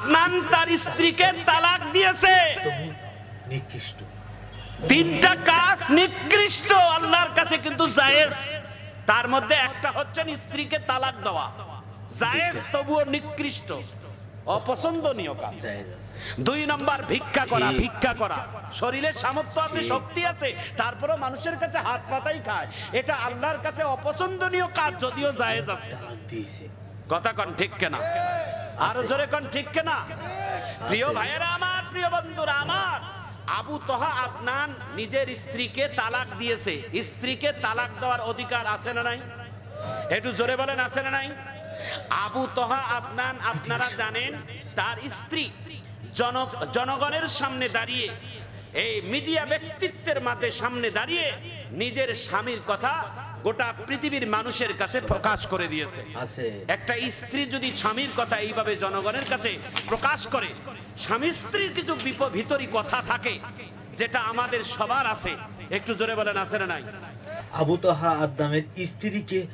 আদনান তার স্ত্রীকে তালাক দিয়েছে। নিকৃষ্ট। তিনটা কাজ নিকৃষ্ট আল্লাহর কাছে কিন্তু জায়েজ। তার মধ্যে একটা হচ্ছে স্ত্রীকে তালাক দেওয়া। জায়েজ তবুও নিকৃষ্ট। অপছন্দনীয় কাজ। দুই নম্বর ভিক্ষা করা ভিক্ষা করা। শরীরে সামর্থ্য আছে শক্তি আছে তারপরেও মানুষের কাছে হাত পাতাই খায়। এটা আল্লাহর কাছে অপছন্দনীয় কাজ যদিও জায়েজ আছে। কথা কন ঠিক কেনা। আরও জোরে কন ঠিক কেনা। প্রিয়। ভাইয়েরা আমার প্রিয় বন্ধুরা আমার আবু তহা আদনান নিজের স্ত্রীকে তালাক দিয়েছে। স্ত্রীকে তালাক দেওয়ার অধিকার আছে না নাই? একটু জোরে বলেন আছে না নাই? আবু তহা আদনান আপনারা জানেন তার স্ত্রী জন জনগণের সামনে দাঁড়িয়ে এই মিডিয়া ব্যক্তিত্বের মাঝে সামনে দাঁড়িয়ে নিজের স্বামীর কথা গোটা পৃথিবীর মানুষের কাছে প্রকাশ করে দিয়েছে। আছে। একটা স্ত্রী যদি স্বামীর কথা এইভাবে জনগণের কাছে প্রকাশ করে স্বামী স্ত্রীর কিছু বিপ- ভিতরি কথা থাকে যেটা আমাদের সবার আছে। একটু জোরে বলেন আছে না নাই? আবু তাহা আদামের স্ত্রীকে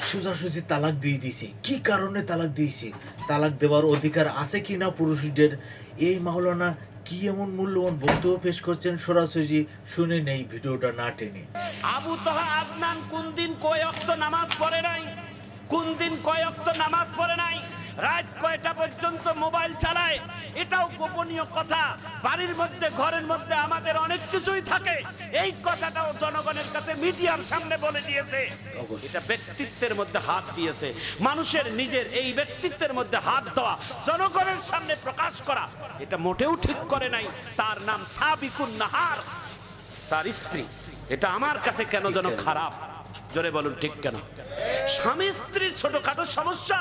সোজাসুজি তালাক দিয়ে দিয়েছে। কি কারণে তালাক দিয়েছে? তালাক দেওয়ার অধিকার আছে কি না পুরুষদের? এই মাওলানা কি এমন মূল্যবান বক্তব্য পেশ করছেন সরাসরি শুনে নেই ভিডিওটা না টেনে। আবু তহা আদনান কোন দিন কয় নামাজ পড়ে নাই? কোন দিন কয় অক্ত নামাজ পড়ে নাই? রাত কয়টা পর্যন্ত মোবাইল চালায়? এটাও গোপনীয় কথা। বাড়ির মধ্যে ঘরের মধ্যে আমাদের অনেক কিছুই থাকে। এই কথাটাও জনগণের কাছে মিডিয়ার সামনে বলে দিয়েছে। এটা ব্যক্তিত্বের মধ্যে হাত দিয়েছে। মানুষের নিজের এই ব্যক্তিত্বের মধ্যে হাত দেওয়া জনগণের সামনে প্রকাশ করা এটা মোটেও ঠিক করে নাই। তার নাম সাবিকুন নাহার। তার স্ত্রী। এটা আমার কাছে কেন যেন খারাপ? জোরে বলুন ঠিক কেন? স্বামী স্ত্রীর ছোটখাটো সমস্যা।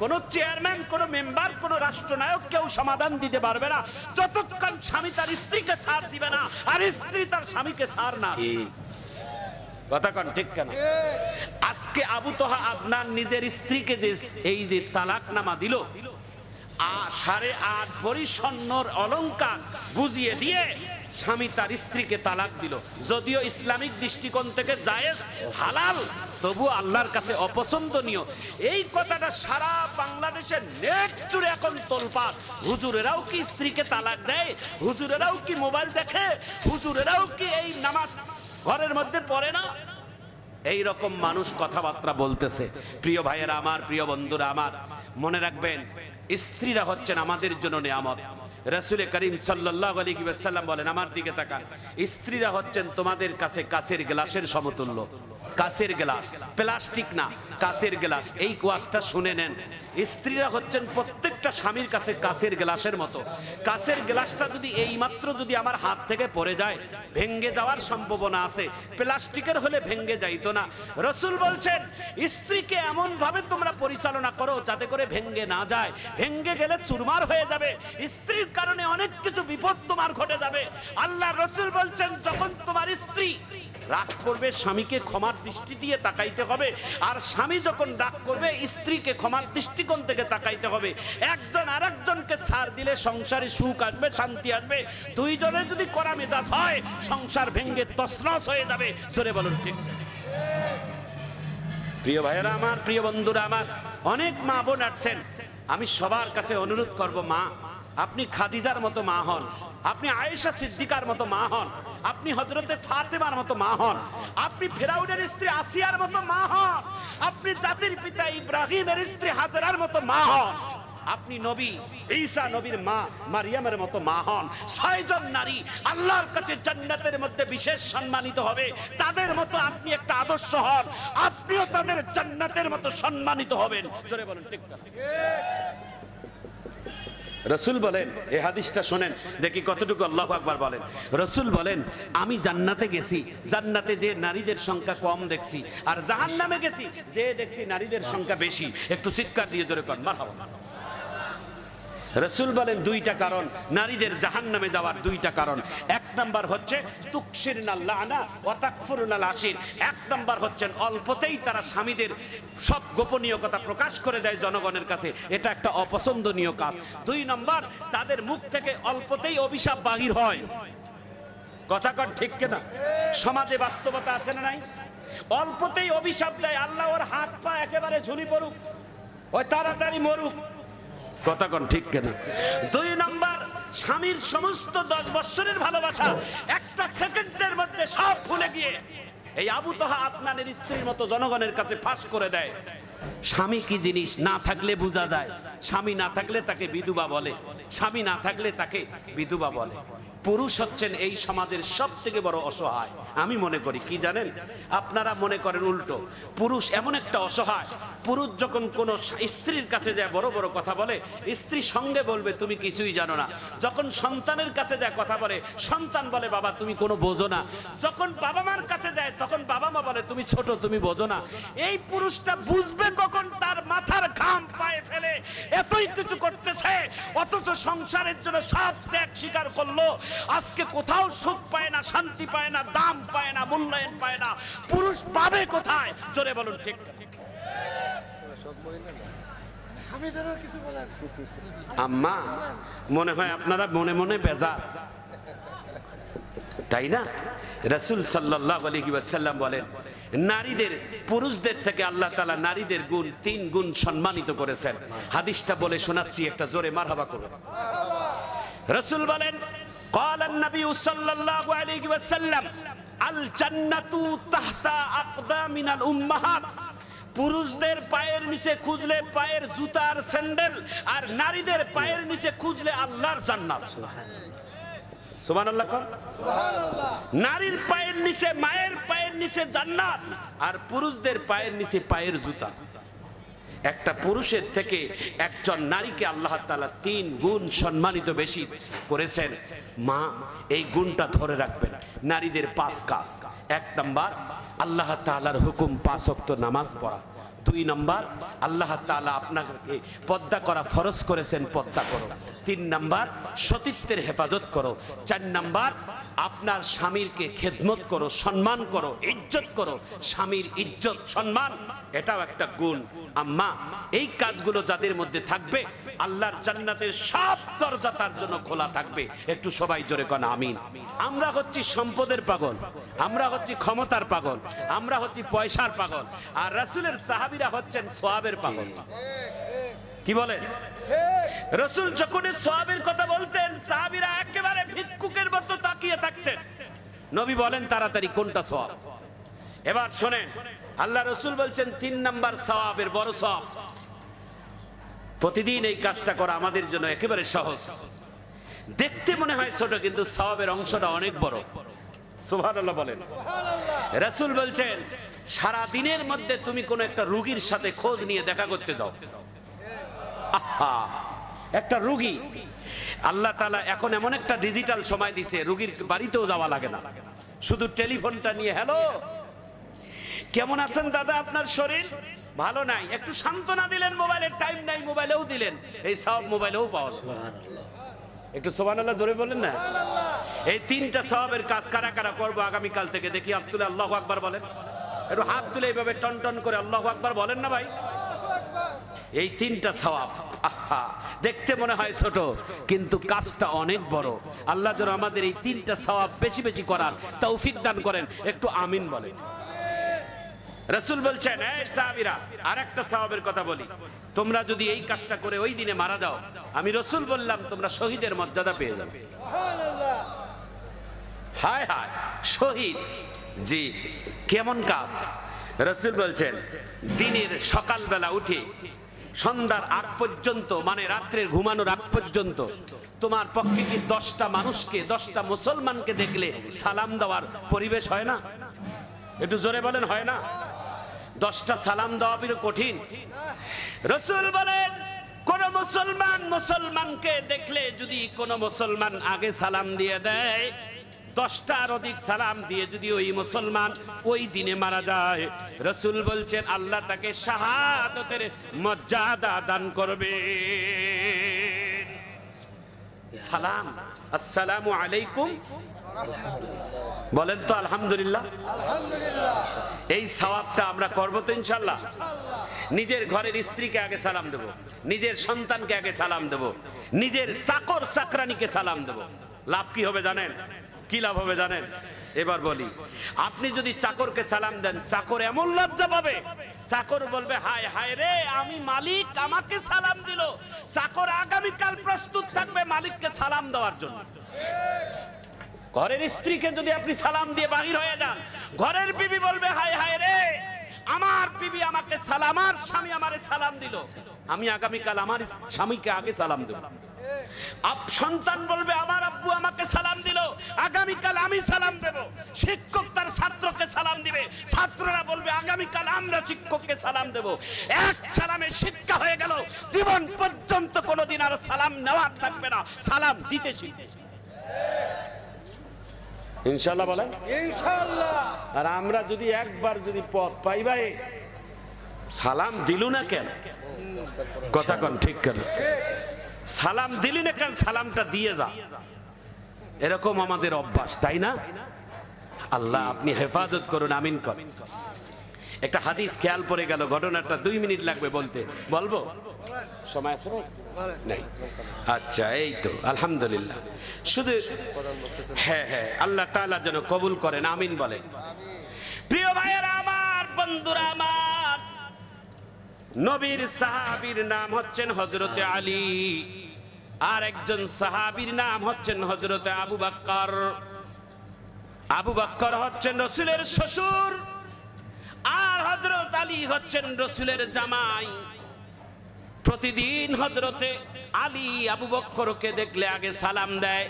কোন চেয়ারম্যান কোন মেম্বার কোন রাষ্ট্রনায়ক কেউ সমাধান দিতে পারবে না। যতক্ষণ স্বামী তার স্ত্রীকে ছাড় দিবে না আর স্ত্রী তার স্বামীকে ছাড় না। কথা ঠিক কেন? আজকে আবু তোহা আদনান নিজের স্ত্রীকে যে এই যে তালাকনামা দিল আ সাড়ে আট ভরি স্বর্ণর অলংকার বুঝিয়ে দিয়ে স্বামী তার স্ত্রীকে তালাক দিল। যদিও ইসলামিক দৃষ্টিকোণ থেকে জায়েজ, হালাল, তবু আল্লাহর কাছে অপছন্দনীয়। এই কথাটা সারা বাংলাদেশের নেট এখন তোলপাত হুজুরেরাও কি স্ত্রীকে তালাক দেয়? হুজুরেরাও কি মোবাইল দেখে? হুজুরেরাও কি এই নামাজ ঘরের মধ্যে পড়ে না? এই রকম মানুষ কথাবার্তা বলতেছে। প্রিয় ভাইয়েরা আমার, প্রিয় বন্ধুরা আমার, মনে রাখবেন, স্ত্রীরা হচ্ছেন আমাদের জন্য নিয়ামত। রসুল করিম সাল্লাহ আলী সাল্লাম বলেন, আমার দিকে তাকান। স্ত্রীরা হচ্ছেন তোমাদের কাছে কাছের গ্লাসের সমতুল্য। কাছের গ্লাস। প্লাস্টিক না, কাছের গ্লাস। এই কোয়াসটা শুনে নেন। স্ত্রীরা হচ্ছেন প্রত্যেকটা স্বামীর কাছে কাছের গ্লাসের মতো। কাছের গ্লাসটা যদি এইমাত্র যদি আমার হাত থেকে পড়ে যায়, ভেঙ্গে যাওয়ার সম্ভাবনা আছে। প্লাস্টিকের হলে ভেঙ্গে যাইতো না। রসুল বলছেন, স্ত্রীকে এমন ভাবে তোমরা পরিচালনা করো যাতে করে ভেঙ্গে না যায়। ভেঙ্গে গেলে চুরমার হয়ে যাবে। স্ত্রীর কারণে অনেক কিছু বিপদ তোমার ঘটে যাবে। আল্লাহ রসুল বলছেন, যখন তোমার স্ত্রী রাগ করবে, স্বামীকে ক্ষমার দৃষ্টি দিয়ে তাকাইতে হবে। আর স্বামী যখন রাগ করবে, স্ত্রীকে ক্ষমার দৃষ্টিকোণ থেকে তাকাইতে হবে। একজন আরেকজনকে ছাড় দিলে সংসারে সুখ আসবে, শান্তি আসবে। দুইজনের যদি করা মেজাজ হয়, সংসার ভেঙ্গে তসনস হয়ে যাবে। জোরে বলুন ঠিক। প্রিয় ভাইয়েরা আমার, প্রিয় বন্ধুরা আমার, অনেক মা বোন আসছেন। আমি সবার কাছে অনুরোধ করব, মা, আপনি খাদিজার মতো মা হন। আপনি আয়েশা সিদ্দিকার মতো মা হন। আপনি হজরতে ফাতেমার মতো মা হন। আপনি ফেরাউনের স্ত্রী আসিয়ার মতো মা হন। আপনি জাতির পিতা ইব্রাহিমের স্ত্রী হাজরার মতো মা হন। আপনি নবী, ঈসা নবীর মা, মারিয়ামের মতো মা হন। ছয়জন নারী আল্লাহর কাছে জান্নাতের মধ্যে বিশেষ সম্মানিত হবে। তাদের মতো আপনি একটা আদর্শ হন। আপনিও তাদের জান্নাতের মতো সম্মানিত হবেন। জোরে বলেন, ঠিক? রসুল বলেন, এ হাদিসটা শোনেন, দেখি কতটুকু আল্লাহ আকবার বলেন। রসুল বলেন, আমি জান্নাতে গেছি, জান্নাতে যে নারীদের সংখ্যা কম দেখছি, আর জাহান নামে গেছি, যে দেখছি নারীদের সংখ্যা বেশি। একটু চিৎকার দিয়ে জোরে কর মার রসুল বলেন, দুইটা কারণ, নারীদের জাহান নামে যাওয়ার দুইটা কারণ। এক নাম্বার হচ্ছে তুকসির নাল্লানা অতাকফুরুনাল আশির। এক নাম্বার হচ্ছেন, অল্পতেই তারা স্বামীদের সব গোপনীয় কথা প্রকাশ করে দেয় জনগণের কাছে। এটা একটা অপছন্দনীয় কাজ। দুই নম্বর, তাদের মুখ থেকে অল্পতেই অভিশাপ বাহির হয়। কথা কর ঠিক কেনা? সমাজে বাস্তবতা আছে না নাই? অল্পতেই অভিশাপ দেয়, আল্লাহ ওর হাত পা একেবারে ঝুলি পড়ুক, ওই তাড়াতাড়ি মরুক। কথা কোন ঠিক কেনা? দুই নম্বর স্বামীর সমস্ত দশ বৎসরের ভালোবাসা একটা সেকেন্ডের মধ্যে সব ভুলে গিয়ে এই আবু তোহা আপনাদের স্ত্রীর মতো জনগণের কাছে ফাঁস করে দেয়। স্বামী কি জিনিস না থাকলে বোঝা যায়? স্বামী না থাকলে তাকে বিধবা বলে। স্বামী না থাকলে তাকে বিধবা বলে। পুরুষ হচ্ছেন এই সমাজের সব থেকে বড় অসহায়। আমি মনে করি, কি জানেন? আপনারা মনে করেন উল্টো। পুরুষ এমন একটা অসহায়, পুরুষ যখন কোনো স্ত্রীর কাছে যায়, বড় বড় কথা বলে, স্ত্রী সঙ্গে বলবে, তুমি কিছুই জানো না। যখন সন্তানের কাছে যায়, কথা বলে, সন্তান বলে, বাবা, তুমি কোনো বোঝো না। যখন বাবা মার কাছে যায়, তখন বাবা মা বলে, তুমি ছোট, তুমি বোঝো না। এই পুরুষটা বুঝবে কখন, তার মাথার ঘাম পায়ে ফেলে, এতই কিছু করতেছে, অথচ সংসারের জন্য সব ত্যাগ স্বীকার করল। আজকে কোথাও সুখ পায় না, শান্তি পায় না, দাম পায় না মূল্যায়ন পায় না পুরুষ পাবে কোথায় জোরে বলুন ঠিক আম্মা মনে হয় আপনারা মনে মনে বেজার তাই না রাসূল সাল্লাল্লাহু আলাইহি ওয়াসাল্লাম বলেন নারীদের পুরুষদের থেকে আল্লাহ তাআলা নারীদের গুণ তিন গুণ সম্মানিত করেছেন হাদিসটা বলে শোনাচ্ছি একটা জোরে মারহাবা করুন রাসূল বলেন قال النبي صلى الله عليه وسلم আল জান্নাতু তাহতা পুরুষদের পায়ের নিচে খুঁজলে পায়ের জুতার স্যান্ডেল আর নারীদের পায়ের নিচে খুঁজলে আল্লাহর জান্নাত। নারীর পায়ের নিচে মায়ের পায়ের নিচে জান্নাত আর পুরুষদের পায়ের নিচে পায়ের জুতা। একটা পুরুষের থেকে একজন নারীকে আল্লাহ তাআলা তিন গুণ সম্মানিত বেশি করেছেন। মা, এই গুণটা ধরে রাখবেন। নারীদের পাঁচ কাজ। এক নম্বর, আল্লাহ তাআলার হুকুম পাঁচ ওয়াক্ত নামাজ পড়া। দুই নম্বর, আল্লাহ তাআলা আপনাকে পদ্মা করা ফরজ করেছেন, পদ্মা করো। তিন নম্বর, সতীত্বের হেফাজত করো। চার নাম্বার আপনার স্বামীরকে খেদমত করো সম্মান করো ইজ্জত করো। স্বামীর ইজ্জত সম্মান এটাও একটা গুণ। আম্মা এই কাজগুলো যাদের মধ্যে থাকবে আল্লাহর জান্নাতের সব দরজা তার জন্য খোলা থাকবে। একটু সবাই জোরে কন আমিন। আমরা হচ্ছি সম্পদের পাগল আমরা হচ্ছি ক্ষমতার পাগল আমরা হচ্ছি পয়সার পাগল আর রাসূলের সাহাবিরা হচ্ছেন সোয়াবের পাগল। কি বলেন? রসুল যখন সোয়াবের কথা বলতেন সাহাবিরা একেবারে ভিক্ষুকের মতো তাকিয়ে থাকতেন। নবী বলেন তাড়াতাড়ি কোনটা সোয়াব এবার শোনেন আল্লাহ রসুল বলছেন তিন নাম্বার সওয়াবের বড় সওয়াব। প্রতিদিন এই কাজটা করা আমাদের জন্য একেবারে সহজ। দেখতে মনে হয় ছোট কিন্তু সওয়াবের অংশটা অনেক বড়। সুবহানাল্লাহ বলেন। রাসূল বলছেন সারা দিনের মধ্যে তুমি কোন একটা রুগীর সাথে খোঁজ নিয়ে দেখা করতে যাও। আহা! একটা রুগী। আল্লাহ তালা এখন এমন একটা ডিজিটাল সময় দিছে রুগীর বাড়িতেও যাওয়া লাগে না। শুধু টেলিফোনটা নিয়ে হ্যালো কেমন আছেন দাদা আপনার শরীর? ভালো নাই। একটু সান্ত্বনা দিলেন মোবাইলের টাইম নাই মোবাইলেও দিলেন। এই সব মোবাইলেও পাওয়া একটু সোবানাল্লাহ জোরে বলেন না। এই তিনটা সওয়াবের কাজ কারা কারা করব আগামীকাল থেকে দেখি আব্দুল আল্লাহ আকবার বলেন। একটু হাত তুলে এইভাবে টন টন করে আল্লাহ আকবার বলেন না ভাই। এই তিনটা সওয়াব। দেখতে মনে হয় ছোট, কিন্তু কাজটা অনেক বড়। আল্লাহ যেন আমাদের এই তিনটা সওয়াব বেশি বেশি করার তৌফিক দান করেন। একটু আমিন বলেন। রসুল বলছেন আর একটা সাহাবের কথা বলি। তোমরা যদি এই কাজটা করে ওই দিনে মারা যাও, আমি রসুল বললাম, তোমরা শহীদের মর্যাদা পেয়ে যাবে। হায় হায়, শহীদ, জি, কেমন কাজ? রসুল বলছেন, দিনের সকালবেলা উঠে সন্ধ্যার আগ পর্যন্ত মানে রাত্রের ঘুমানোর আগ পর্যন্ত, তোমার পক্ষে কি দশটা মানুষকে, দশটা মুসলমানকে দেখলে সালাম দেওয়ার পরিবেশ হয় না? একটু জোরে বলেন, হয় না? দশটা সালাম দেওয়া বিরো কঠিন। রসুল বলেন, কোন মুসলমান মুসলমানকে দেখলে যদি কোন মুসলমান আগে সালাম দিয়ে দেয় দশটার অধিক সালাম দিয়ে যদি ওই মুসলমান ওই দিনে মারা যায়, রসুল বলছেন, আল্লাহ তাকে শাহাদতের মর্যাদা দান করবে সালাম, আসসালামু আলাইকুম। বলেন তো, আলহামদুলিল্লাহ। এই সওয়াবটা আমরা করব তো ইনশাল্লাহ নিজের ঘরের স্ত্রীকে আগে সালাম দেব, নিজের সন্তানকে আগে সালাম দেব, নিজের চাকর চাকরানিকে সালাম দেব। লাভ কি হবে জানেন? কি লাভ হবে জানেন? এবার বলি, আপনি যদি চাকরকে সালাম দেন, চাকর এমন লজ্জা পাবে। চাকর বলবে, হায় হায় রে, আমি মালিক, আমাকে সালাম দিল। চাকর আগামীকাল প্রস্তুত থাকবে মালিককে সালাম দেওয়ার জন্য। ঘরের স্ত্রীকে যদি আপনি সালাম দিয়ে বাহির হয়ে যান, ঘরের বিবি বলবে, হায় হায় রে, আমার বিবি আমাকে সালাম, আমার স্বামী আমারে সালাম দিল। আমি আগামীকাল আমার স্বামীকে আগে সালাম দেব। সন্তান বলবে আমার আব্বু আমাকে সালাম দিল। আগামীকাল আমি সালাম দেব। শিক্ষক তার ছাত্রকে সালাম দিবে। ছাত্ররা বলবে আগামীকাল আমরা শিক্ষককে সালাম দেব। এক সালামে শিক্ষা হয়ে গেল। জীবন পর্যন্ত কোনোদিন আর সালাম নেওয়ার থাকবে না। সালাম দিতে শিখবে। ইনশাল্লাহ বলেন? ইনশাআল্লাহ। আর আমরা যদি একবার যদি পথ পাই ভাই সালাম দিলু না কেন? কথা কন ঠিক কেন সালাম দিলি না কেন সালামটা দিয়ে যা। এরকম আমাদের অভ্যাস, তাই না? আল্লাহ আপনি হেফাজত করুন, আমিন করেন একটা হাদিস খেয়াল পড়ে গেল, ঘটনাটা দুই মিনিট লাগবে বলতে। বলব? সময় আছে? নাই। আচ্ছা এই তো, আলহামদুলিল্লাহ। শুধু হ্যাঁ হ্যাঁ আল্লাহ তাআলা যেন কবুল করেন, আমিন বলেন। প্রিয় ভাইয়েরা, আমার বন্ধুরা, আমার নবীর সাহাবীর নাম হচ্ছেন হজরতে আলী। আর একজন সাহাবীর নাম হচ্ছেন হজরতে আবু বাক্কর। আবু বাক্কর হচ্ছেন রসুলের শ্বশুর আর হজরত আলী হচ্ছেন রসুলের জামাই। প্রতিদিন হজরতে আলী আবু বক্করকে দেখলে আগে সালাম দেয়,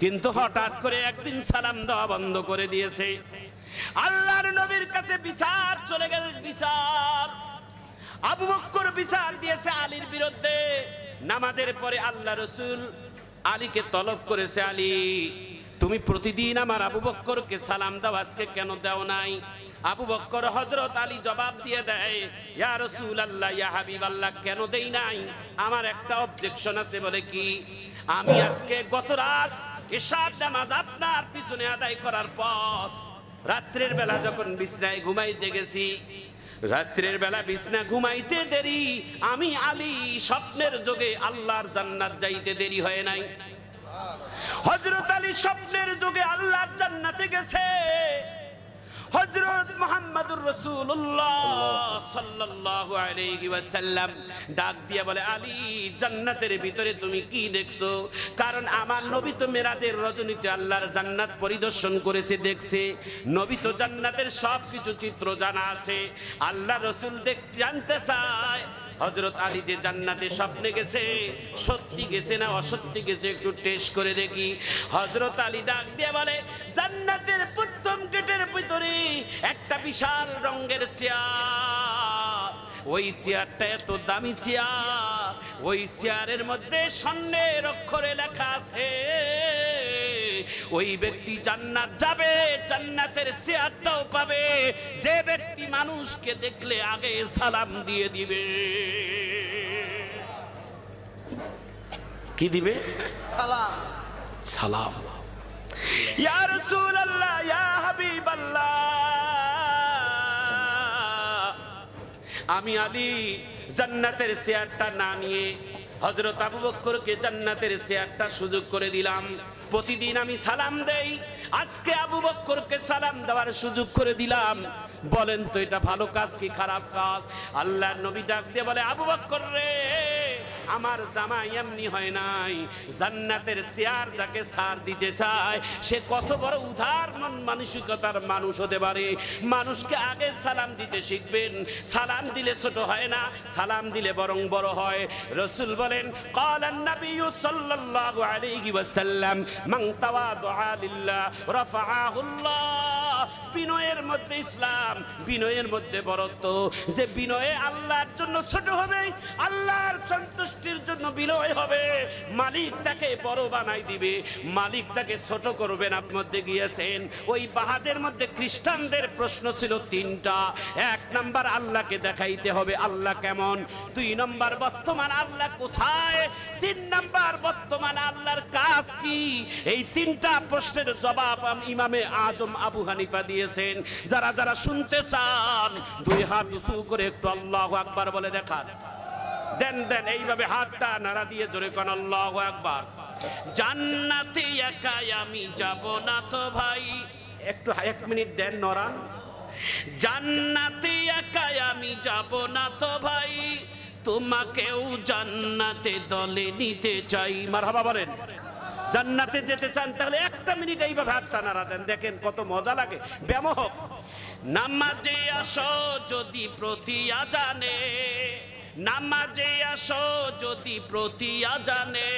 কিন্তু হঠাৎ করে একদিন সালাম দেওয়া বন্ধ করে দিয়েছে। আল্লাহর নবীর কাছে বিচার চলে গেল, বিচার। আবু বক্কর বিচার দিয়েছে আলীর বিরুদ্ধে। নামাজের পরে আল্লাহ রসুল আলীকে তলব করেছে, আলী, তুমি প্রতিদিন আমার আবু বক্করকে সালাম দাও, আজকে কেন দাও নাই? আবু বক্কর হজরত আলী জবাব দিয়ে দেয়, ইয়া রসুল আল্লাহ ইয়া হাবিব আল্লাহ কেন দেই নাই? আমার একটা অবজেকশন আছে বলে কি? আমি আজকে গত রাত এশার নামাজ আপনার পিছনে আদায় করার পর রাত্রের বেলা যখন বিছনায় ঘুমাইতে গেছি রাত্রের বেলা বিছনা ঘুমাইতে দেরি। আমি আলি স্বপ্নের যোগে আল্লাহর জান্নাত যাইতে দেরি হয় নাই। হজরত আলী স্বপ্নের যুগে আল্লাহর জান্নাতে গেছে। হজরত মোহাম্মদুর রসুল্লাহ সাল্লাল্লাহু আলাইহি ওয়াসাল্লাম ডাক দিয়া বলে, আলী, জান্নাতের ভিতরে তুমি কি দেখছ? কারণ আমার নবী তো মেরাজের রজনীতে আল্লাহর জান্নাত পরিদর্শন করেছে, দেখছে। নবী তো জান্নাতের সব কিছু চিত্র জানা আছে। আল্লাহ রসুল দেখ জানতে চায়। হজরত আলী যে জান্নাতে স্বপ্নে গেছে, সত্যি গেছে না অসত্যি গেছে একটু টেস্ট করে দেখি। হজরত আলী ডাক দিয়ে বলে, জান্নাতের প্রথম গেটের ভিতরে একটা বিশাল রঙের চেয়ার। ওই চেয়ারটা এত দামি চেয়ার। ওই চেয়ারের মধ্যে স্বর্ণের অক্ষরে লেখা আছে ওই ব্যক্তি জান্নাত যাবে জান্নাতের চেয়ারটাও পাবে। যে ব্যক্তি মানুষকে দেখলে আগে সালাম দিয়ে দিবে। কি দিবে? সালাম। সালাম। ইয়া রাসূলুল্লাহ ইয়া হাবিবাল্লাহ। আমি আলী জান্নাতের চেয়ারটা না নিয়ে হজরত আবু বক্করকে জান্নাতের চেয়ারটা সুযোগ করে দিলাম। প্রতিদিন আমি সালাম দেই। আজকে আবু বক্করকে সালাম দেওয়ার সুযোগ করে দিলাম। বলেন তো, এটা ভালো কাজ কি খারাপ কাজ? আল্লাহ নবী ডাক দিয়ে বলে, আবু বক্কর রে, আমার জামাই এমনি হয় নাই। জান্নাতের চেয়ার যাকে সার দিতে চায়, সে কত বড় উদার মন মানসিকতার মানুষ হতে পারে। মানুষকে আগে সালাম দিতে শিখবেন। সালাম দিলে ছোট হয় না, সালাম দিলে বরং বড় হয়। রসুল বলেন, কালান নবী সাল্লাল্লাহু আলাইহি ওয়াসাল্লাম বিনয়ের মধ্যে ইসলাম, বিনয়ের মধ্যে বরত্ব। যে বিনয়ে আল্লাহর জন্য ছোট হবে, আল্লাহর সন্তুষ্টির জন্য বিনয় হবে, মালিক তাকে বড় বানাই দিবে। মালিক তাকে ছোট করবেন, আপনার মধ্যে গিয়েছেন। ওই বাহাদের মধ্যে খ্রিস্টানদের প্রশ্ন ছিল তিনটা। এক নাম্বার, আল্লাহকে দেখাইতে হবে, আল্লাহ কেমন? দুই নম্বর, বর্তমান আল্লাহ কোথায়? তিন নাম্বার, বর্তমান আল্লাহর কাজ কি? এই তিনটা প্রশ্নের জবাব ইমামে আদম আবু হানিফা দিয়েছেন। যারা যারা শুনতে চান, দুই হাত উঁচু করে একটু আল্লাহ আকবার বলে দেখান। দেন দেন, এইভাবে হাতটা নাড়া দিয়ে জোরে কোন, আল্লাহ আকবার। জান্নাতে একাই আমি যাব না তো ভাই। একটু এক মিনিট দেন নরান জান্নাতে একাই আমি যাব না তো ভাই। তোমাকেও জান্নাতে দলে নিতে চাই। মারহাবা বলেন। জান্নাতে যেতে চান, তাহলে একটা মিনিট এইভাবে হাতটা নাড়া দেন। দেখেন কত মজা লাগে। ব্যামোহক নামাজে আসো যদি প্রতি আজানে, নামাজে আসো যদি প্রতি আজানে,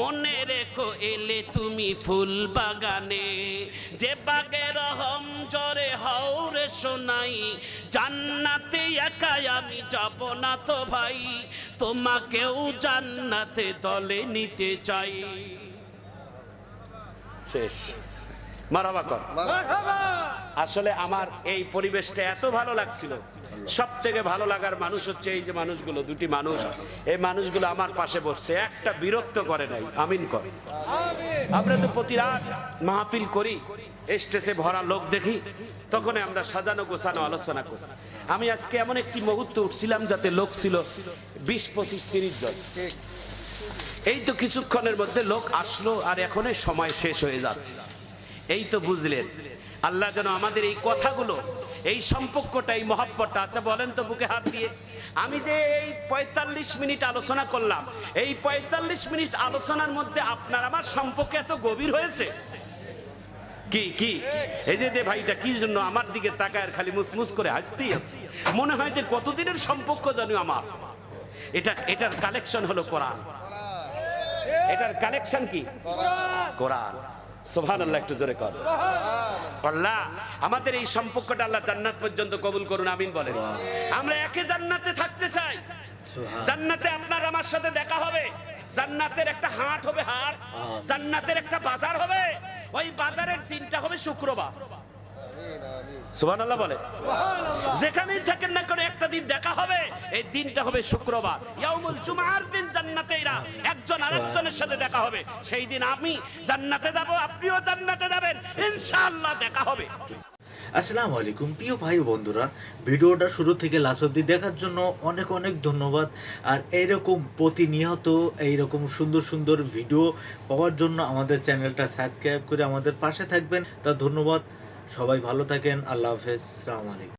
মনে রেখো এলে তুমি ফুল বাগানে। যে বাগের রহম জরে হাওরে শোনাই জান্নাতে একাই আমি যাব না তো ভাই, তোমাকেও জান্নাতে দলে নিতে চাই। শেষ। মারাবা কর। আসলে আমার এই পরিবেশটা এত ভালো লাগছিল। সব থেকে ভালো লাগার মানুষ হচ্ছে এই যে মানুষগুলো, দুটি মানুষ। এই মানুষগুলো আমার পাশে বসছে। একটা বিরক্ত করে নাই। আমিন কর। আমরা তো প্রতি রাত মাহফিল করি, স্টেজে ভরা লোক দেখি তখন আমরা সাজানো গোছানো আলোচনা করি। আমি আজকে এমন একটি মুহূর্তে উঠছিলাম যাতে লোক ছিল বিশ, পঁচিশ, তিরিশ জন। এই তো কিছুক্ষণের মধ্যে লোক আসলো আর এখনই সময় শেষ হয়ে যাচ্ছে। এই তো বুঝলেন, আল্লাহ যেন আমাদের এই কথাগুলো, এই সম্পর্কটা, এই মহাব্বতটা আচ্ছা বলেন তো বুকে হাত দিয়ে, আমি যে এই পঁয়তাল্লিশ মিনিট আলোচনা করলাম, এই পঁয়তাল্লিশ মিনিট আলোচনার মধ্যে আপনার আমার সম্পর্ক এত গভীর হয়েছে? কি কি? এই যে ভাইটা কি জন্য আমার দিকে তাকায় খালি মুসমুস করে হাসতেই আছে? মনে হয় যে কতদিনের সম্পর্ক জানি আমার? এটা, এটার কালেকশন হলো কোরআন। এটার কালেকশন কি? কোরআন কোরআন সোভান আল্লাহ একটু জোরে কর। আল্লাহ আমাদের এই সম্পর্কটা আল্লাহ জান্নাত পর্যন্ত কবুল করুন আমিন বলেন। আমরা একে জান্নাতে থাকতে চাই। জান্নাতে আপনার আমার সাথে দেখা হবে। জান্নাতের একটা হাট হবে হাট। জান্নাতের একটা বাজার হবে। ওই বাজারের দিনটা হবে শুক্রবার। বলে। যেখানেই থাকেন না করে একটা দিন দেখা হবে, এই দিনটা হবে শুক্রবার। ইয়াউমুল জুমার দিন জান্নাতেইরা একজন আরেকজনের সাথে দেখা হবে। সেই দিন আমি জান্নাতে যাব, আপনিও জান্নাতে যাবেন, ইনশাআল্লাহ দেখা হবে। আসসালামু আলাইকুম, প্রিয় ভাই বন্ধুরা। ভিডিওটা শুরু থেকে লাস্ট অব্দি দেখার জন্য অনেক অনেক ধন্যবাদ। আর এইরকম প্রতিনিয়ত এইরকম সুন্দর সুন্দর ভিডিও পাওয়ার জন্য আমাদের চ্যানেলটা সাবস্ক্রাইব করে আমাদের পাশে থাকবেন। তা ধন্যবাদ। সবাই ভালো থাকেন আল্লাহ হাফেজ সালামালিক